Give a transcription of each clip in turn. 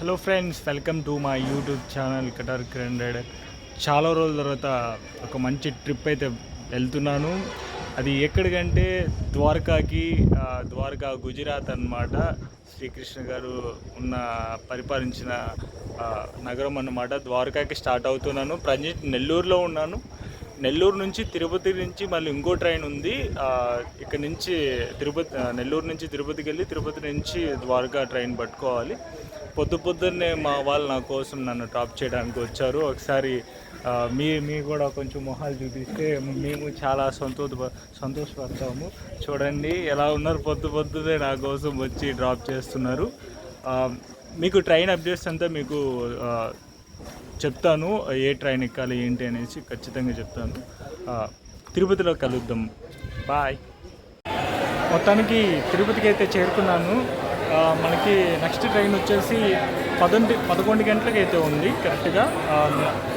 Hello friends welcome to my YouTube channel Qatar క్రెండెడ్ చాలా రోజుల తర్వాత ఒక మంచి ట్రిప్ అయితే వెళ్తున్నాను. అది ఎక్కడికంటే ద్వారకాకి ద్వారకా గుజరాత్ అన్నమాట. శ్రీకృష్ణ గారు ఉన్న పరిపాలించిన నగరం అన్నమాట. ద్వారకాకి స్టార్ట్ అవుతున్నాను. ప్రజెంట్ నెల్లూరులో ఉన్నాను. నెల్లూరు నుంచి తిరుపతి నుంచి మళ్ళీ ఇంకో ట్రైన్ ఉంది. ఇక్కడ నుంచి తిరుపతి నెల్లూరు నుంచి తిరుపతికి వెళ్ళి తిరుపతి నుంచి ద్వారకా ట్రైన్ పట్టుకోవాలి. పొద్దు పొద్దున్నే మా వాళ్ళు నా కోసం నన్ను టాప్ చేయడానికి వచ్చారు. ఒకసారి మీ మీ కూడా కొంచెం మొహాలు చూపిస్తే మేము చాలా సంతోష సంతోషపడతాము. చూడండి ఎలా ఉన్నారు పొద్దు పొద్దునే నా కోసం వచ్చి డ్రాప్ చేస్తున్నారు. మీకు ట్రైన్ అప్డేట్స్ అంతా మీకు చెప్తాను. ఏ ట్రైన్ ఎక్కాలి ఏంటి అనేసి ఖచ్చితంగా చెప్తాను. తిరుపతిలో కలుద్దాం. బాయ్. మొత్తానికి తిరుపతికి అయితే చేరుకున్నాను. మనకి నెక్స్ట్ ట్రైన్ వచ్చేసి పదొంటి పదకొండు గంటలకు అయితే ఉంది కరెక్ట్గా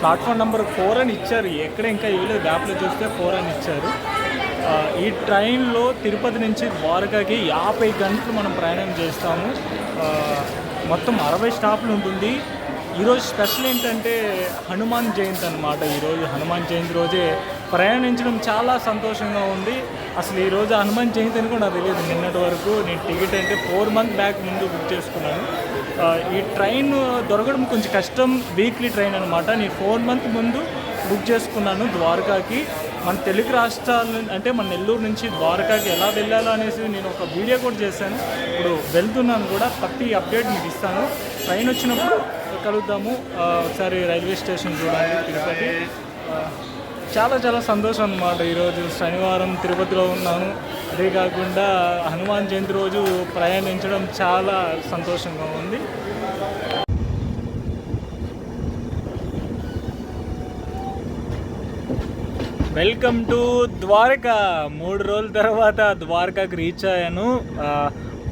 ప్లాట్ఫామ్ నెంబర్ ఫోర్ అని ఇచ్చారు. ఎక్కడ ఇంకా ఇవ్వలేదు మ్యాప్లో చూస్తే ఫోర్ అని ఇచ్చారు. ఈ ట్రైన్లో తిరుపతి నుంచి ద్వారకాకి యాభై గంటలు మనం ప్రయాణం చేస్తాము. మొత్తం అరవై స్టాప్లు ఉంటుంది. ఈరోజు స్పెషల్ ఏంటంటే హనుమాన్ జయంతి అనమాట ఈరోజు హనుమాన్ జయంతి రోజే ప్రయాణించడం చాలా సంతోషంగా ఉంది. అసలు ఈరోజు హనుమాన్ జయంతి అని కూడా నాకు తెలియదు. నిన్నటి వరకు నేను టికెట్ అంటే ఫోర్ మంత్ బ్యాక్ ముందు బుక్ చేసుకున్నాను. ఈ ట్రైన్ దొరకడం కొంచెం కష్టం. వీక్లీ ట్రైన్ అనమాట నేను ఫోర్ మంత్ ముందు బుక్ చేసుకున్నాను ద్వారకాకి. మన తెలుగు రాష్ట్రాల అంటే మన నెల్లూరు నుంచి ద్వారకాకి ఎలా వెళ్ళాలో అనేసి నేను ఒక వీడియో కూడా చేశాను. ఇప్పుడు వెళ్తున్నాను కూడా. ప్రతి అప్డేట్ మీకు ఇస్తాను. ట్రైన్ వచ్చినప్పుడు కలుద్దాము. ఒకసారి రైల్వే స్టేషన్ చూడాలి తిరుపతి. చాలా చాలా సంతోషం అన్నమాట. ఈరోజు శనివారం తిరుపతిలో ఉన్నాను. అదే కాకుండా హనుమాన్ జయంతి రోజు ప్రయాణించడం చాలా సంతోషంగా ఉంది. Welcome to Dwarka. మూడు రోజుల తర్వాత ద్వారకాకి రీచ్ అయ్యాను.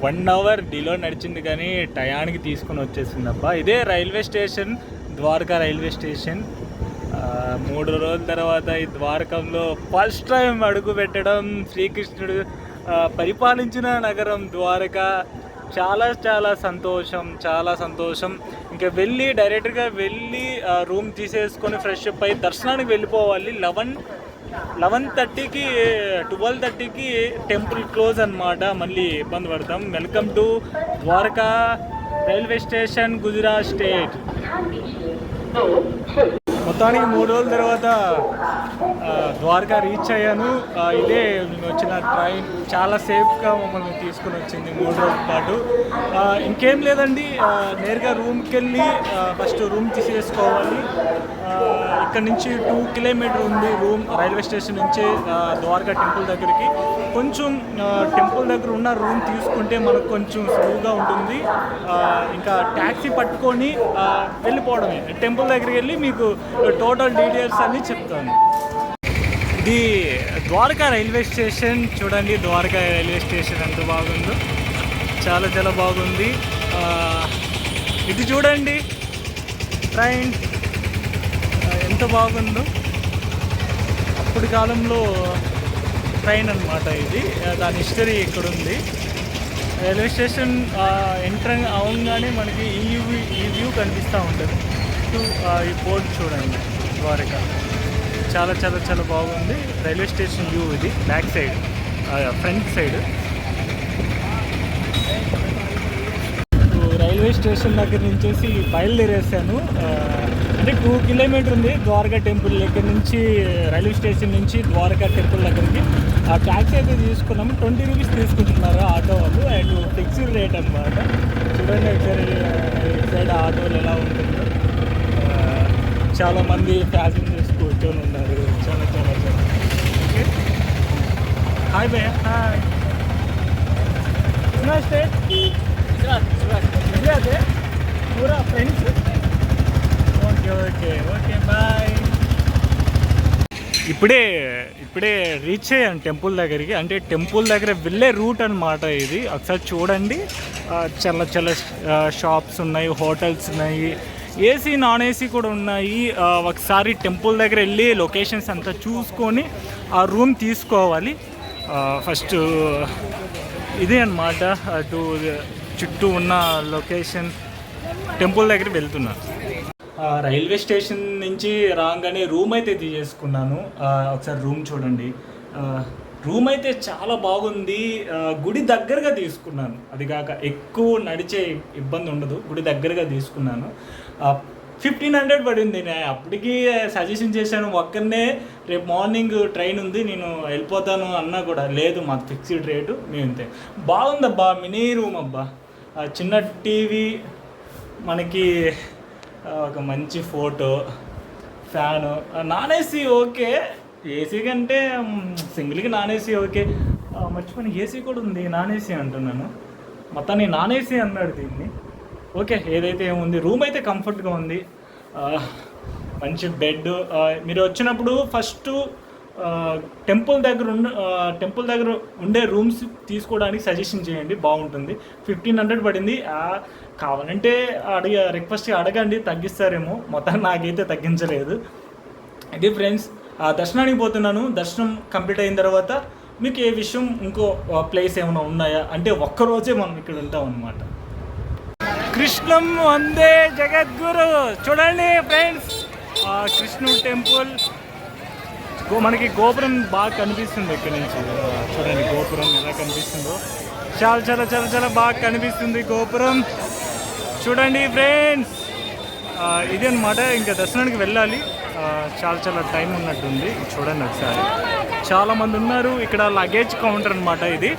వన్ అవర్ డిలో నడిచింది కానీ టయానికి తీసుకొని వచ్చేసిందబ్బా ఇదే railway station Dwarka railway station. మూడు రోజుల తర్వాత ఈ ద్వారకంలో ఫస్ట్ టైం అడుగు పెట్టడం శ్రీకృష్ణుడు పరిపాలించిన నగరం ద్వారక. చాలా చాలా సంతోషం చాలా సంతోషం. ఇంకా వెళ్ళి డైరెక్ట్గా వెళ్ళి రూమ్ తీసేసుకొని ఫ్రెష్ అప్ అయ్యి దర్శనానికి వెళ్ళిపోవాలి. లెవెన్ లెవెన్ థర్టీకి ట్వెల్వ్ థర్టీకి టెంపుల్ క్లోజ్ అన్నమాట. మళ్ళీ ఇబ్బంది పడతాం. Welcome to Dwarka railway station Gujarat state. మొత్తానికి మూడు రోజుల తర్వాత ద్వారకా రీచ్ అయ్యాను. ఇదే నేను వచ్చిన ట్రైన్ చాలా సేఫ్గా మమ్మల్ని తీసుకుని వచ్చింది మూడు రోజుల పాటు. ఇంకేం లేదండి నేరుగా రూమ్కి వెళ్ళి ఫస్ట్ రూమ్ తీసేసుకోవాలి. ఇక్కడ నుంచి టూ కిలోమీటర్ ఉంది రూమ్ రైల్వే స్టేషన్ నుంచి ద్వారకా టెంపుల్ దగ్గరికి. కొంచెం టెంపుల్ దగ్గర ఉన్న రూమ్ తీసుకుంటే మనకు కొంచెం సులువుగా ఉంటుంది. ఇంకా ట్యాక్సీ పట్టుకొని వెళ్ళిపోవడమే. టెంపుల్ దగ్గరికి వెళ్ళి మీకు టోటల్ డీటెయిల్స్ అన్నీ చెప్తాను. ఇది ద్వారకా రైల్వే స్టేషన్. చూడండి ద్వారకా రైల్వే స్టేషన్ ఎంత బాగుందో. చాలా చాలా బాగుంది. ఇది చూడండి. ట్రైన్ ఎంత బాగుందో. అప్పటి కాలంలో ట్రైన్ అన్నమాట ఇది. దాని హిస్టరీ ఇక్కడ ఉంది రైల్వే స్టేషన్ ఎంటర్ అవగానే మనకి ఈ వ్యూ ఈ వ్యూ కనిపిస్తూ ఉంటుంది. చుట్టూ ఈ బోర్డు చూడండి ద్వారకా. చాలా చాలా చాలా బాగుంది. రైల్వే స్టేషన్ వ్యూ ఇది back side front side. Railway station దగ్గర నుంచేసి బయలుదేరేసాను. అంటే టూ కిలోమీటర్ ఉంది ద్వారకా టెంపుల్. దగ్గర నుంచి రైల్వే స్టేషన్ నుంచి ద్వారకా టెంపుల్ దగ్గరికి. ఆ ట్యాక్సీ అయితే తీసుకున్నాము. ట్వంటీ రూపీస్ తీసుకుంటున్నారు ఆటో వాళ్ళు. అండ్ ఫిక్స్డ్ రేట్ అనమాట చూడండి ఒకసారి సైడ్ ఆటోలు ఎలా ఉంటుందో. చాలా మంది ప్యాసింజర్స్ కూర్చొని ఉన్నారు. చాలా చాలా చాలా. ఓకే హాయ్ భయ్య హాయ్ స్టేట్ గుజరాత్ పూరా friends okay okay okay bye ఇప్పుడే ఇప్పుడే రీచ్ అయ్యాను టెంపుల్ దగ్గరికి. అంటే టెంపుల్ దగ్గర వెళ్ళే రూట్ అన్నమాట ఇది. ఒకసారి చూడండి. చాలా చాలా షాప్స్ ఉన్నాయి హోటల్స్ ఉన్నాయి ఏసీ నాన్ ఏసీ కూడా ఉన్నాయి. ఒకసారి టెంపుల్ దగ్గర వెళ్ళి లొకేషన్స్ అంతా చూసుకొని ఆ రూమ్ తీసుకోవాలి. ఫస్ట్ ఇదే అన్నమాట. అటు చుట్టూ ఉన్న లొకేషన్ టెంపుల్ దగ్గర వెళ్తున్నాను రైల్వే స్టేషన్ నుంచి రాగానే రూమ్ అయితే తీసేసుకున్నాను. ఒకసారి రూమ్ చూడండి. రూమ్ అయితే చాలా బాగుంది. గుడి దగ్గరగా తీసుకున్నాను. అది కాక ఎక్కువ నడిచే ఇబ్బంది ఉండదు. గుడి దగ్గరగా తీసుకున్నాను. ఫిఫ్టీన్ హండ్రెడ్ పడింది. నేను అప్పటికి సజెషన్ చేశాను. ఒక్కరినే రేపు మార్నింగ్ ట్రైన్ ఉంది. నేను వెళ్ళిపోతాను అన్నా కూడా లేదు. మాకు ఫిక్స్డ్ రేటు మేము ఇంతే. బాగుందబ్బా. మినీ రూమ్ అబ్బా. చిన్న టీవీ మనకి ఒక మంచి photo fan non AC okay. AC కంటే సింగిల్కి నాన్ ఏసీ ఓకే. మర్చిపోయిన. ఏసీ కూడా ఉంది నాన్ ఏసీ అంటున్నాను. మొత్తాన్ని నాన్ ఏసీ అన్నాడు దీన్ని. ఓకే ఏదైతే ఏముంది? రూమ్ అయితే కంఫర్ట్గా ఉంది. మంచి బెడ్ మీరు వచ్చినప్పుడు ఫస్ట్ టెంపుల్ దగ్గర ఉన్న టెంపుల్ దగ్గర ఉండే రూమ్స్ తీసుకోవడానికి సజెషన్ చేయండి బాగుంటుంది. ఫిఫ్టీన్ హండ్రెడ్ పడింది. కావాలంటే అడిగ రిక్వెస్ట్ అడగండి తగ్గిస్తారేమో. మొత్తం నాకైతే తగ్గించలేదు. ఇది ఫ్రెండ్స్ దర్శనానికి పోతున్నాను. దర్శనం కంప్లీట్ అయిన తర్వాత మీకు ఏ విషయం ఇంకో ప్లేస్ ఏమైనా ఉన్నాయా? అంటే ఒక్కరోజే మనం ఇక్కడ ఉంటాం అనమాట కృష్ణం వందే జగద్గురు. చూడండి ఫ్రెండ్స్ కృష్ణుడు టెంపుల్ గో- మనకి గోపురం బాగా కనిపిస్తుంది ఇక్కడ నుంచి. చూడండి గోపురం ఎలా కనిపిస్తుందో. చాలా చాలా చాలా చాలా బాగా కనిపిస్తుంది గోపురం. చూడండి ఫ్రెండ్స్ ఇది అనమాట ఇంకా దర్శనానికి వెళ్ళాలి. చాలా చాలా టైం ఉన్నట్టుంది. చూడండి ఒకసారి. చాలా మంది ఉన్నారు. ఇక్కడ లగేజ్ కౌంటర్ అనమాట ఇది.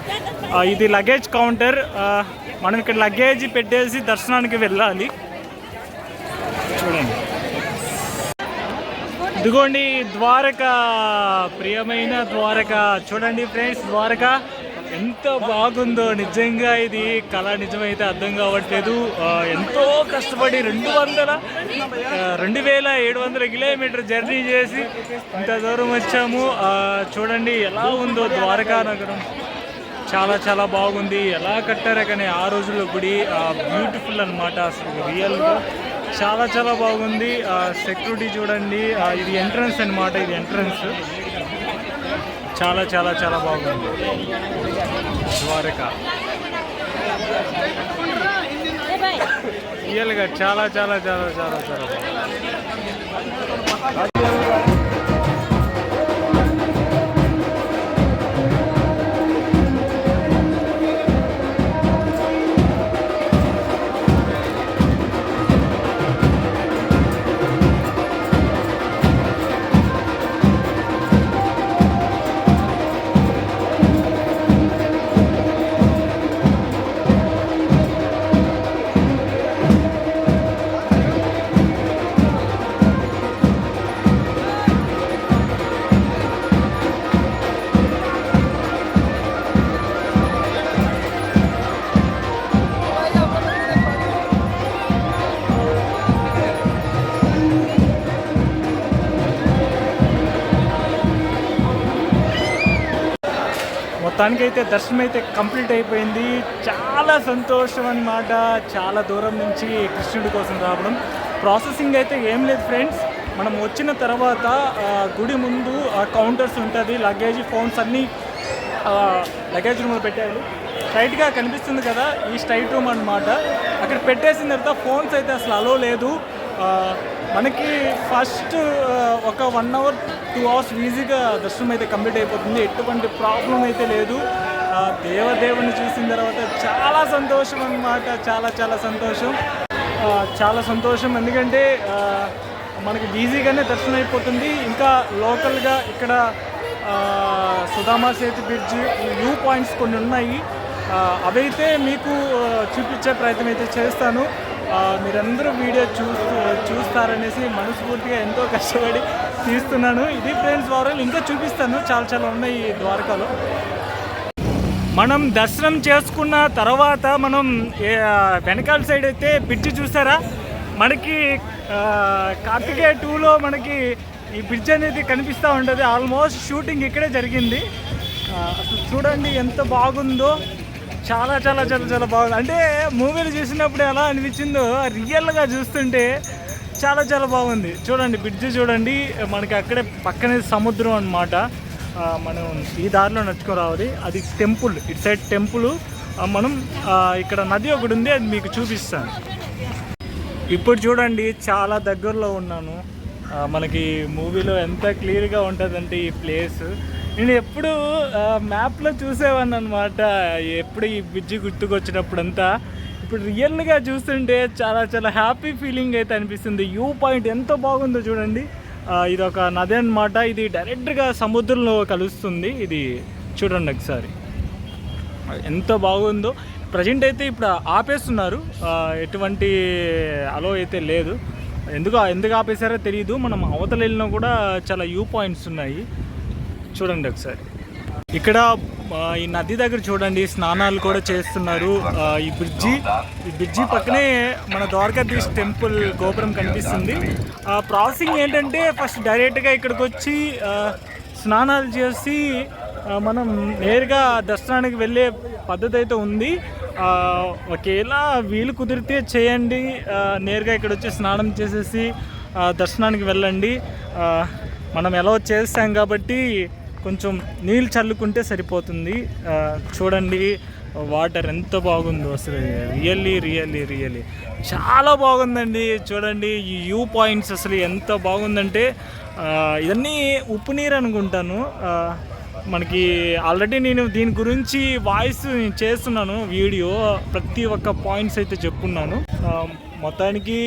ఇది లగేజ్ కౌంటర్ మనం ఇక్కడ లగేజ్ పెట్టేసి దర్శనానికి వెళ్ళాలి. చూడండి. ఇదిగోండి ద్వారక. ప్రియమైన ద్వారక. చూడండి ఫ్రెండ్స్ ద్వారక. ఎంత బాగుందో. నిజంగా ఇది కళ నిజమైతే అర్థం కావట్లేదు. ఎంతో కష్టపడి రెండు వందల రెండు వేల ఏడు వందల కిలోమీటర్ జర్నీ చేసి ఇంత దూరం వచ్చాము. చూడండి ఎలా ఉందో ద్వారకా నగరం. చాలా చాలా బాగుంది. ఎలా కట్టారో కానీ ఆ రోజుల్లో గుడి బ్యూటిఫుల్ అనమాట అసలు రియల్గా చాలా చాలా బాగుంది. సెక్యూరిటీ చూడండి. ఇది ఎంట్రన్స్ అన్నమాట ఇది ఎంట్రన్స్ చాలా చాలా చాలా బాగుంది. ద్వారక రియల్గా చాలా చాలా చాలా చాలా చాలా. మొత్తానికైతే దర్శనం అయితే కంప్లీట్ అయిపోయింది. చాలా సంతోషం అన్నమాట. చాలా దూరం నుంచి కృష్ణుడి కోసం రావడం. ప్రాసెసింగ్ అయితే ఏం లేదు ఫ్రెండ్స్. మనం వచ్చిన తర్వాత గుడి ముందు కౌంటర్స్ ఉంటుంది. లగేజ్ ఫోన్స్ అన్నీ లగేజ్ రూమ్లో పెట్టారు. స్ట్రైట్గా కనిపిస్తుంది కదా ఈ స్ట్రైట్ రూమ్ అన్నమాట. అక్కడ పెట్టేసిన తర్వాత ఫోన్స్ అయితే అసలు అలో లేదు. మనకి ఫస్ట్ ఒక వన్ అవర్ టూ అవర్స్ ఈజీగా దర్శనం అయితే కంప్లీట్ అయిపోతుంది. ఎటువంటి ప్రాబ్లం అయితే లేదు. దేవదేవుని చూసిన తర్వాత చాలా సంతోషం అన్నమాట. చాలా చాలా సంతోషం. చాలా సంతోషం. ఎందుకంటే మనకి ఈజీగానే దర్శనం అయిపోతుంది. ఇంకా లోకల్గా ఇక్కడ Sudama Setu bridge view points కొన్ని ఉన్నాయి. అవైతే మీకు చూపించే ప్రయత్నం అయితే చేస్తాను. మీరందరూ వీడియో చూస్తూ చూస్తారనేసి మనస్ఫూర్తిగా ఎంతో కష్టపడి తీస్తున్నాను. ఇది ఫ్రెండ్స్ వారాలు ఇంకా చూపిస్తాను. చాలా చాలా ఉన్నాయి ఈ ద్వారకాలో. మనం దర్శనం చేసుకున్న తర్వాత మనం వెనకాల సైడ్ అయితే బ్రిడ్జ్ చూసారా? మనకి కార్తికేయ టూలో మనకి ఈ బ్రిడ్జ్ అనేది కనిపిస్తూ ఉంటుంది. ఆల్మోస్ట్ షూటింగ్ ఇక్కడే జరిగింది. అసలు చూడండి ఎంత బాగుందో. చాలా చాలా చాలా చాలా బాగుంది. అంటే మూవీలు చూసినప్పుడు ఎలా అనిపించిందో రియల్గా చూస్తుంటే చాలా చాలా బాగుంది. చూడండి బ్రిడ్జ్ చూడండి. మనకి అక్కడే పక్కనే సముద్రం అన్నమాట. మనం ఈ దారిలో నడుచుకొని రావాలి అది టెంపుల్ ఇటు సైడ్ టెంపుల్ మనం ఇక్కడ నది ఒకటి ఉంది అది మీకు చూపిస్తాను. ఇప్పుడు చూడండి చాలా దగ్గరలో ఉన్నాను. మనకి మూవీలో ఎంత క్లియర్గా ఉంటుందంటే ఈ ప్లేస్ నేను ఎప్పుడు మ్యాప్లో చూసేవాడిని అనమాట ఎప్పుడు ఈ బ్రిడ్జి గుర్తుకొచ్చినప్పుడంతా. ఇప్పుడు రియల్గా చూస్తుంటే చాలా చాలా హ్యాపీ ఫీలింగ్ అయితే అనిపిస్తుంది. వ్యూ పాయింట్ ఎంత బాగుందో చూడండి. ఇది ఒక నది అనమాట ఇది డైరెక్ట్గా సముద్రంలో కలుస్తుంది. ఇది చూడండి ఒకసారి. ఎంత బాగుందో. ప్రజెంట్ అయితే ఇప్పుడు ఆపేస్తున్నారు. ఎటువంటి అలో అయితే లేదు. ఎందుకు ఎందుకు ఆపేశారో తెలియదు మనం అవతల వెళ్ళినా కూడా చాలా వ్యూ పాయింట్స్ ఉన్నాయి. చూడండి ఒకసారి. ఇక్కడ ఈ నది దగ్గర చూడండి స్నానాలు కూడా చేస్తున్నారు. ఈ బ్రిడ్జి ఈ బ్రిడ్జి పక్కనే మన ద్వారకాధీష్ టెంపుల్ గోపురం కనిపిస్తుంది. ఆ ప్రాసెసింగ్ ఏంటంటే ఫస్ట్ డైరెక్ట్గా ఇక్కడికి వచ్చి స్నానాలు చేసి మనం నేరుగా దర్శనానికి వెళ్ళే పద్ధతి అయితే ఉంది. ఒకవేళ ఒకేలా వీలు కుదిరితే చేయండి. నేరుగా ఇక్కడ వచ్చి స్నానం చేసేసి దర్శనానికి వెళ్ళండి. మనం ఎలా చేస్తాం కాబట్టి కొంచెం నీళ్ళు చల్లుకుంటే సరిపోతుంది. చూడండి వాటర్ ఎంత బాగుందో అసలు. రియల్లీ రియల్లీ రియల్లీ చాలా బాగుందండి. చూడండి ఈ వ్యూ పాయింట్స్ అసలు ఎంత బాగుందంటే ఇవన్నీ ఉప్పు నీరు అనుకుంటాను. మనకి ఆల్రెడీ నేను దీని గురించి వాయిస్ చేస్తున్నాను వీడియో. ప్రతి ఒక్క పాయింట్స్ అయితే చెప్పున్నాను. మొత్తానికి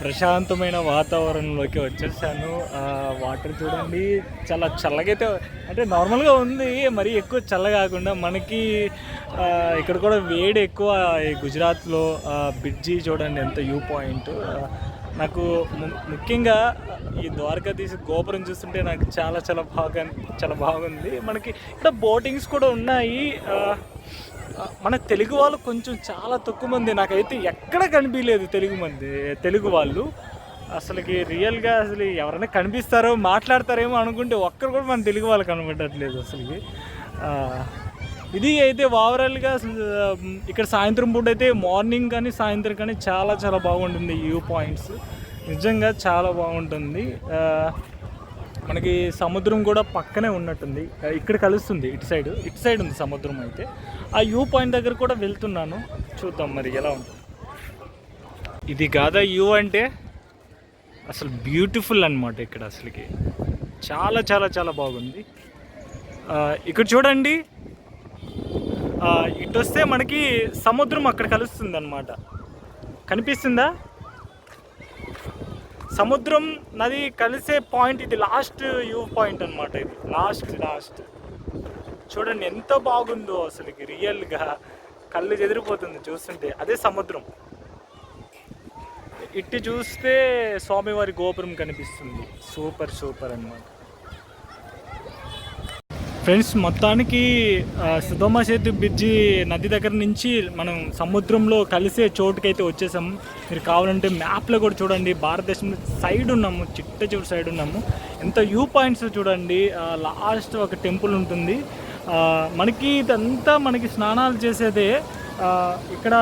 ప్రశాంతమైన వాతావరణంలోకి వచ్చేసాను. ఆ, వాటర్ చూడండి చాలా చల్లగైతే అంటే నార్మల్గా ఉంది మరి ఎక్కువ చల్ల కాకుండా మనకి ఇక్కడ కూడా వేడి ఎక్కువ ఈ గుజరాత్లో బ్రిడ్జి చూడండి ఎంత వ్యూ పాయింట్. నాకు ము- ముఖ్యంగా ఈ ద్వారకాధీశ గోపురం చూస్తుంటే నాకు చాలా చాలా బాగా చాలా బాగుంది. మనకి ఇక్కడ బోటింగ్స్ కూడా ఉన్నాయి. మన తెలుగు వాళ్ళు కొంచెం చాలా తక్కువ మంది. నాకైతే ఎక్కడ కనిపించలేదు తెలుగు మంది తెలుగు వాళ్ళు. అసలుకి రియల్గా అసలు ఎవరైనా కనిపిస్తారో మాట్లాడతారేమో అనుకుంటే ఒక్కరు కూడా మన తెలుగు వాళ్ళు కనబడట్లేదు అసలుకి. ఇది అయితే ఓవరాల్గా ఇక్కడ సాయంత్రం పూట అయితే మార్నింగ్ కానీ సాయంత్రం కానీ చాలా చాలా బాగుంటుంది వ్యూ పాయింట్స్ నిజంగా చాలా బాగుంటుంది. మనకి సముద్రం కూడా పక్కనే ఉన్నట్టుంది. ఇక్కడ కలుస్తుంది ఇటు సైడ్. ఇటు సైడ్ ఉంది సముద్రం అయితే. ఆ వ్యూ పాయింట్ దగ్గర కూడా వెళ్తున్నాను. చూద్దాం మరి ఎలా ఉంటుంది. ఇది కాదా వ్యూ అంటే? అసలు బ్యూటిఫుల్ అన్నమాట ఇక్కడ అసలుకి. చాలా చాలా చాలా బాగుంది. ఇక్కడ చూడండి. ఇటు వస్తే మనకి సముద్రం అక్కడ కలుస్తుంది అనమాట కనిపిస్తుందా? సముద్రం నది కలిసే పాయింట్ ఇది లాస్ట్ వ్యూ పాయింట్ అనమాట ఇది. లాస్ట్ లాస్ట్ చూడండి ఎంత బాగుందో అసలుకి రియల్గా కళ్ళు చెదిరిపోతుంది చూస్తుంటే. అదే సముద్రం. ఇట్టి చూస్తే స్వామివారి గోపురం కనిపిస్తుంది. సూపర్ సూపర్ అన్నమాట. ఫ్రెండ్స్ మొత్తానికి సుధమ సేతు బ్రిడ్జి నది దగ్గర నుంచి మనం సముద్రంలో కలిసే చోటుకైతే వచ్చేసాం మీరు కావాలంటే మ్యాప్లో కూడా చూడండి. భారతదేశంలో సైడ్ ఉన్నాము చిట్ట చివరి సైడ్ ఉన్నాము. ఎంత వ్యూ పాయింట్స్ చూడండి. లాస్ట్ ఒక టెంపుల్ ఉంటుంది. మనకి ఇదంతా మనకి స్నానాలు చేసేదే ఇక్కడ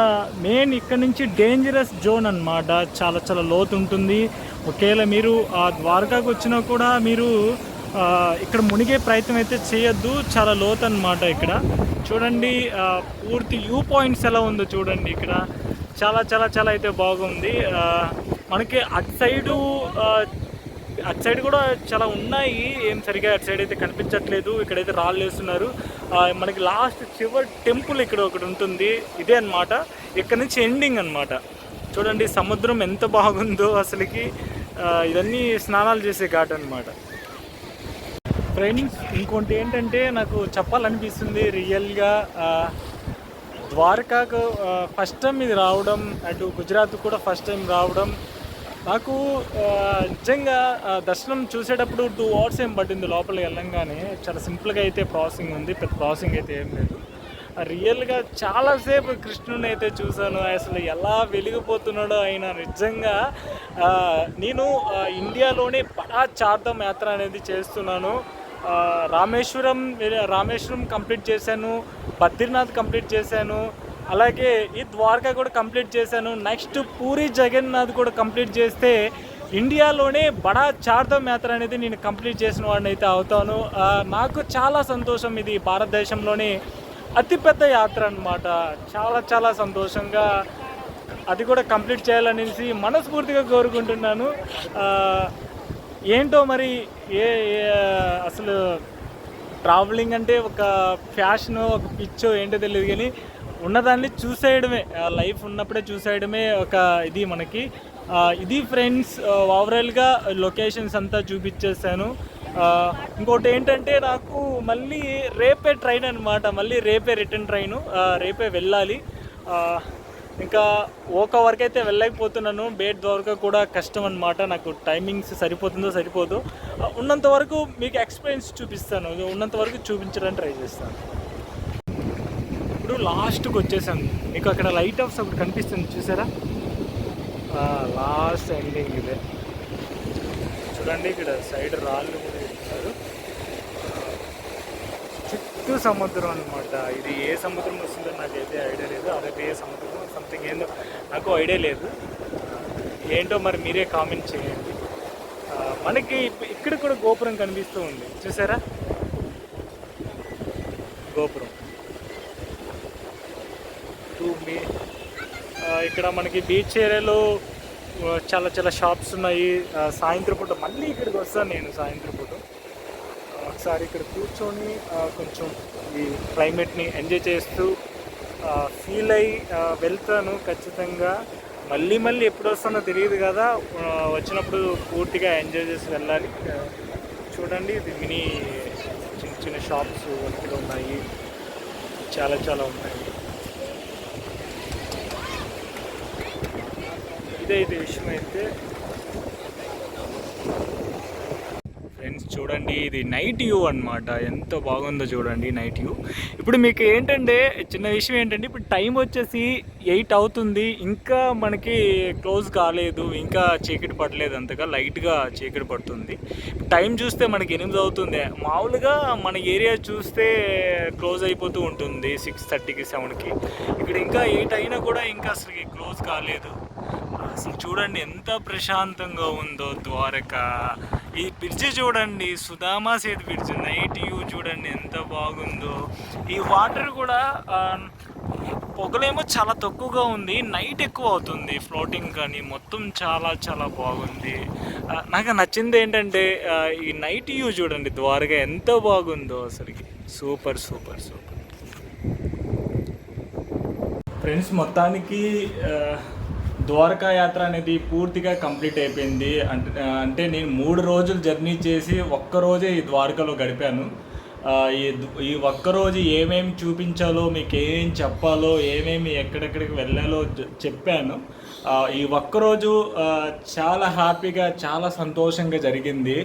మెయిన్ ఇక్కడ నుంచి డేంజరస్ జోన్ అన్నమాట. చాలా చాలా లోతు ఉంటుంది. ఒకవేళ మీరు ఆ ద్వారకాకు వచ్చినా కూడా మీరు ఇక్కడ మునిగే ప్రయత్నం అయితే చేయొద్దు. చాలా లోతు అనమాట ఇక్కడ. చూడండి పూర్తి వ్యూ పాయింట్స్ ఎలా ఉందో చూడండి ఇక్కడ. చాలా చాలా చాలా అయితే బాగుంది. మనకి అటు సైడు అటు సైడ్ కూడా చాలా ఉన్నాయి. ఏం సరిగా అటు సైడ్ అయితే కనిపించట్లేదు. ఇక్కడైతే రాళ్ళు వేస్తున్నారు. మనకి లాస్ట్ చివరి టెంపుల్ ఇక్కడ ఒకటి ఉంటుంది. ఇదే అన్నమాట. ఇక్కడ నుంచి ఎండింగ్ అన్నమాట. చూడండి సముద్రం ఎంత బాగుందో అసలుకి. ఇవన్నీ స్నానాలు చేసే ఘాట్ అన్నమాట. ఫ్రెండ్స్ ఇంకోటి ఏంటంటే నాకు చెప్పాలనిపిస్తుంది రియల్గా ద్వారకాకు ఫస్ట్ టైం ఇది రావడం అటు గుజరాత్ కూడా ఫస్ట్ టైం రావడం నాకు నిజంగా దర్శనం చూసేటప్పుడు టూ అవర్స్ ఏం పట్టింది లోపలికి వెళ్ళంగానే చాలా సింపుల్గా అయితే ప్రాసెసింగ్ ఉంది పెద్ద ప్రాసెసింగ్ అయితే ఏం లేదు. రియల్గా చాలాసేపు కృష్ణుని అయితే చూశాను అసలు ఎలా వెలిగిపోతున్నాడో ఆయన నిజంగా నేను ఇండియాలోనే పడా చార్ధం యాత్ర అనేది చేస్తున్నాను. రామేశ్వరం రామేశ్వరం కంప్లీట్ చేశాను బద్రీనాథ్ కంప్లీట్ చేశాను అలాగే ఈ ద్వారకా కూడా కంప్లీట్ చేశాను. నెక్స్ట్ పూరి జగన్నాథ్ కూడా కంప్లీట్ చేస్తే ఇండియాలోనే బడా చార్ధం యాత్ర అనేది నేను కంప్లీట్ చేసిన వాడిని అయితే అవుతాను నాకు చాలా సంతోషం ఇది భారతదేశంలోనే. అతిపెద్ద యాత్ర అనమాట చాలా చాలా సంతోషంగా అది కూడా కంప్లీట్ చేయాలనేసి మనస్ఫూర్తిగా కోరుకుంటున్నాను. ఏంటో మరి ఏ అసలు ట్రావెలింగ్ అంటే ఒక ఫ్యాషన్ ఒక పిచ్చో ఏంటో తెలియదు కానీ ఉన్నదాన్ని చూసేయడమే. లైఫ్ ఉన్నప్పుడే చూసేయడమే ఒక ఇది మనకి. ఇది ఫ్రెండ్స్ ఓవరాల్గా లొకేషన్స్ అంతా చూపించేసాను ఇంకోటి ఏంటంటే నాకు మళ్ళీ రేపే ట్రైన్ అనమాట మళ్ళీ రేపే రిటర్న్ ట్రైన్. రేపే వెళ్ళాలి. ఇంకా ఒక వరకు అయితే వెళ్ళలేకపోతున్నాను. బేట్ ద్వారా కూడా కష్టం అనమాట నాకు టైమింగ్స్ సరిపోతుందో సరిపోదు. ఉన్నంత వరకు మీకు ఎక్స్పీరియన్స్ చూపిస్తాను. ఉన్నంత వరకు చూపించడానికి ట్రై చేస్తాను. ఇప్పుడు లాస్ట్కి వచ్చేసాను. మీకు అక్కడ లైట్ హౌస్ ఒకటి కనిపిస్తుంది. చూసారా? లాస్ట్ ఎండింగ్ ఇదే. చూడండి ఇక్కడ సైడ్ రాళ్ళు కూడా ఇస్తారు చుట్టూ సముద్రం అనమాట ఇది ఏ సముద్రం వస్తుందో నాకైతే ఐడియా లేదు. అదైతే ఏ సముద్రం సంథింగ్ ఏందో నాకు ఐడియా లేదు. ఏంటో మరి మీరే కామెంట్ చేయండి. మనకి ఇక్కడ కూడా గోపురం కనిపిస్తూ ఉంది. చూసారా? గోపురం. టూ మీ ఇక్కడ మనకి బీచ్ ఏరియాలో చాలా చాలా షాప్స్ ఉన్నాయి. సాయంత్రం పూట మళ్ళీ ఇక్కడికి వస్తాను నేను సాయంత్రం పూట. ఒకసారి ఇక్కడ కూర్చొని కొంచెం ఈ క్లైమేట్ని ఎంజాయ్ చేస్తూ ఫీల్ అయ్యి వెళ్తాను ఖచ్చితంగా. మళ్ళీ మళ్ళీ ఎప్పుడు వస్తానో తెలియదు కదా. వచ్చినప్పుడు పూర్తిగా ఎంజాయ్ చేసి వెళ్ళాలి. చూడండి ఇది మినీ చిన్న చిన్న షాప్స్ ఇక్కడ ఉన్నాయి. చాలా చాలా ఉన్నాయి ఇదైతే విషయం అయితే ఫ్రెండ్స్ చూడండి ఇది నైట్ వ్యూ అన్నమాట. ఎంత బాగుందో చూడండి నైట్ వ్యూ ఇప్పుడు మీకు ఏంటంటే చిన్న విషయం ఏంటంటే ఇప్పుడు టైం వచ్చేసి ఎయిట్ అవుతుంది. ఇంకా మనకి క్లోజ్ కాలేదు. ఇంకా చీకటి పడలేదు అంతగా లైట్గా చీకటి పడుతుంది. టైం చూస్తే మనకి ఎనిమిది అవుతుంది. మామూలుగా మన ఏరియా చూస్తే క్లోజ్ అయిపోతూ ఉంటుంది సిక్స్ థర్టీకి సెవెన్కి ఇక్కడ ఇంకా ఎయిట్ అయినా కూడా ఇంకా అసలు క్లోజ్ కాలేదు. అసలు చూడండి ఎంత ప్రశాంతంగా ఉందో ద్వారక. ఈ బ్రిడ్జ్ చూడండి Sudama Setu bridge night view చూడండి ఎంత బాగుందో. ఈ వాటర్ కూడా పొగలేమో చాలా తక్కువగా ఉంది నైట్ ఎక్కువ అవుతుంది ఫ్లోటింగ్ కానీ మొత్తం చాలా చాలా బాగుంది. నాకు నచ్చింది ఏంటంటే ఈ నైట్ వ్యూ చూడండి ద్వారగా ఎంత బాగుందో అసలుకి. Super super super. ఫ్రెండ్స్ మొత్తానికి ద్వారకా యాత్ర అనేది పూర్తిగా కంప్లీట్ అయిపోయింది. అంటే అంటే నేను మూడు రోజులు జర్నీ చేసి ఒక్క రోజే ఈ ద్వారకలో గడిపాను. ఈ ఈ ఒక్క రోజు ఏమేమి చూపించాలో మీకు ఏమేం చెప్పాలో ఏమేమి ఎక్కడెక్కడికి వెళ్ళాలో చెప్పాను. ఈ ఒక్కరోజు చాలా హ్యాపీగా చాలా సంతోషంగా జరిగింది.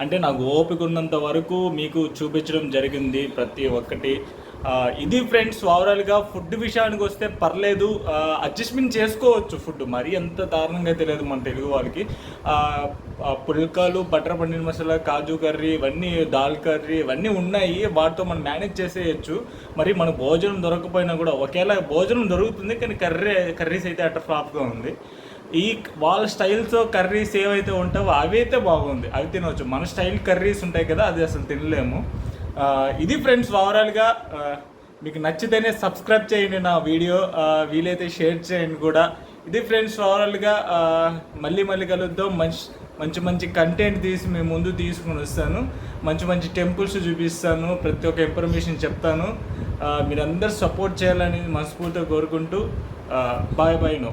అంటే నాకు ఓపిక ఉన్నంత వరకు మీకు చూపించడం జరిగింది ప్రతి ఒక్కటి. ఇది ఫ్రెండ్స్ ఓవరాల్గా ఫుడ్ విషయానికి వస్తే పర్లేదు. అడ్జస్ట్మెంట్ చేసుకోవచ్చు ఫుడ్. మరీ అంత దారుణంగా తెలియదు మన తెలుగు వాళ్ళకి. పుల్కాలు బటర్ పన్నీర్ మసాలా కాజు కర్రీ ఇవన్నీ దాల్ కర్రీ ఇవన్నీ ఉన్నాయి. వాటితో మనం మేనేజ్ చేసేయచ్చు. మరి మన భోజనం దొరకకపోయినా కూడా ఒకేలా భోజనం దొరుకుతుంది కానీ కర్రీ కర్రీస్ అయితే అట్ట ఫ్లాప్గా ఉంది. ఈ వాళ్ళ స్టైల్తో కర్రీస్ ఏవైతే ఉంటావో అవి అయితే బాగుంది. అవి తినవచ్చు మన స్టైల్ కర్రీస్ ఉంటాయి కదా అది అసలు తినలేము. ఇది ఫ్రెండ్స్ ఓవరాల్గా మీకు నచ్చితేనే సబ్స్క్రైబ్ చేయండి నా వీడియో. వీలైతే షేర్ చేయండి కూడా. ఇది ఫ్రెండ్స్ ఓవరాల్గా మళ్ళీ మళ్ళీ కలుద్దాం. మంచి మంచి మంచి కంటెంట్ తీసి మేము ముందు తీసుకుని వస్తాను. మంచి మంచి టెంపుల్స్ చూపిస్తాను. ప్రతి ఒక్క ఇన్ఫర్మేషన్ చెప్తాను. మీరందరూ సపోర్ట్ చేయాలని మనస్ఫూర్తిగా కోరుకుంటూ బాయ్ బాయ్ నో